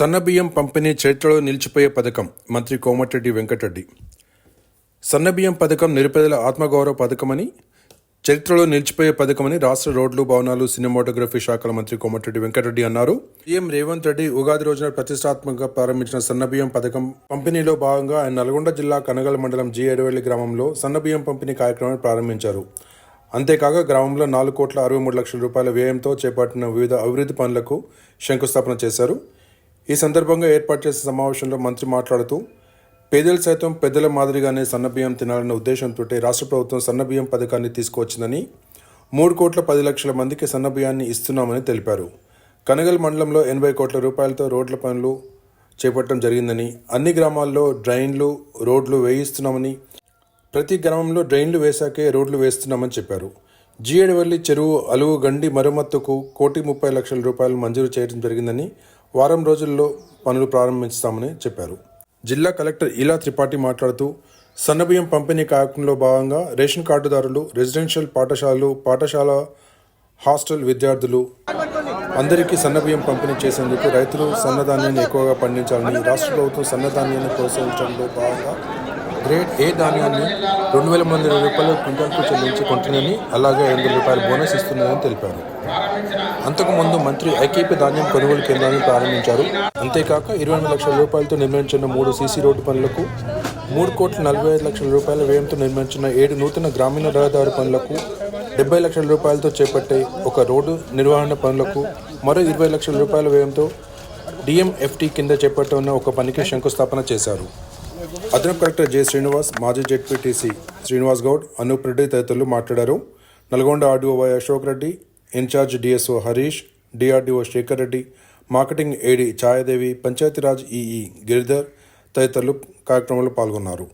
సన్నబియ్యం పంపిణీ చరిత్రలో నిలిచిపోయే పథకం మంత్రి కోమటిరెడ్డి వెంకటరెడ్డి. సన్నబియ్యం పథకం నిరుపేదల ఆత్మగౌరవ పథకమని చరిత్రలో నిలిచిపోయే పథకమని రాష్ట్ర రోడ్లు భవనాలు సినిమాటోగ్రఫీ శాఖల మంత్రి కోమటిరెడ్డి వెంకటరెడ్డి అన్నారు. సీఎం రేవంత్ రెడ్డి ఉగాది రోజున ప్రతిష్టాత్మకంగా ప్రారంభించిన సన్నబియ్యం పథకం పంపిణీలో భాగంగా ఆయన నల్గొండ జిల్లా కనగల మండలం జి ఎడవెల్లి గ్రామంలో సన్నబియ్యం పంపిణీ కార్యక్రమాన్ని ప్రారంభించారు. అంతేకాక గ్రామంలో నాలుగు కోట్ల అరవై మూడు లక్షల రూపాయల వ్యయంతో చేపట్టిన వివిధ అభివృద్ధి పనులకు శంకుస్థాపన చేశారు. ఈ సందర్భంగా ఏర్పాటు చేసిన సమావేశంలో మంత్రి మాట్లాడుతూ పేదలు సైతం పెద్దల మాదిరిగానే సన్నబియ్యం తినాలన్న ఉద్దేశంతో రాష్ట్ర ప్రభుత్వం సన్నబియ్యం పథకాన్ని తీసుకువచ్చిందని మూడు కోట్ల పది లక్షల మందికి సన్నబియ్యాన్ని ఇస్తున్నామని తెలిపారు. కనగల్ మండలంలో ఎనభై కోట్ల రూపాయలతో రోడ్ల పనులు చేపట్టడం జరిగిందని అన్ని గ్రామాల్లో డ్రైన్లు రోడ్లు వేయిస్తున్నామని ప్రతి గ్రామంలో డ్రైన్లు వేశాకే రోడ్లు వేస్తున్నామని చెప్పారు. జీఎడవల్లి చెరువు అలువు గండి మరమ్మత్తుకు కోటి ముప్పై లక్షల రూపాయలు మంజూరు చేయడం జరిగిందని వారం రోజుల్లో పనులు ప్రారంభిస్తామని చెప్పారు. జిల్లా కలెక్టర్ ఇలా త్రిపాఠి మాట్లాడుతూ సన్నబియ్యం పంపిణీ కార్యక్రమంలో భాగంగా రేషన్ కార్డుదారులు రెసిడెన్షియల్ పాఠశాలలు పాఠశాల హాస్టల్ విద్యార్థులు అందరికీ సన్నబియ్యం పంపిణీ చేసేందుకు రైతులు సన్నధాన్యాన్ని ఎక్కువగా పండించాలని రాష్ట్ర ప్రభుత్వం సన్నధాన్యాన్ని ప్రోత్సహించడంలో భాగంగా గ్రేడ్ ఏ ధాన్యాన్ని రెండు వేల మంది రూపాయలు క్వింటాల్కు చెల్లించి కొంటుందని అలాగే ఐదు వందల రూపాయల బోనస్ ఇస్తుందని తెలిపారు. అంతకుముందు మంత్రి ఐకేపీ ధాన్యం కొనుగోలు కేంద్రాన్ని ప్రారంభించారు. అంతేకాక ఇరవై ఎనిమిది లక్షల రూపాయలతో నిర్మించిన మూడు సీసీ రోడ్డు పనులకు మూడు కోట్ల నలభై ఐదు లక్షల రూపాయల వ్యయంతో నిర్మించిన ఏడు నూతన గ్రామీణ రహదారి పనులకు డెబ్బై లక్షల రూపాయలతో చేపట్టే ఒక రోడ్డు నిర్వహణ పనులకు మరో ఇరవై లక్షల రూపాయల వ్యయంతో డిఎంఎఫ్టీ కింద చేపట్టనున్న ఒక పనికి శంకుస్థాపన చేశారు. అదనపు కలెక్టర్ జె శ్రీనివాస్ మాజీ జెడ్పీటీసీ శ్రీనివాస్ గౌడ్ అనూప్ రెడ్డి తదితరులు మాట్లాడారు. Nalgonda RDO Y Ashok Reddy in-charge DSO Harish DRDO Shekar Reddy marketing AD Chayadevi Panchayati Raj EE Giridhar తదితరులు కార్యక్రమంలో పాల్గొన్నారు.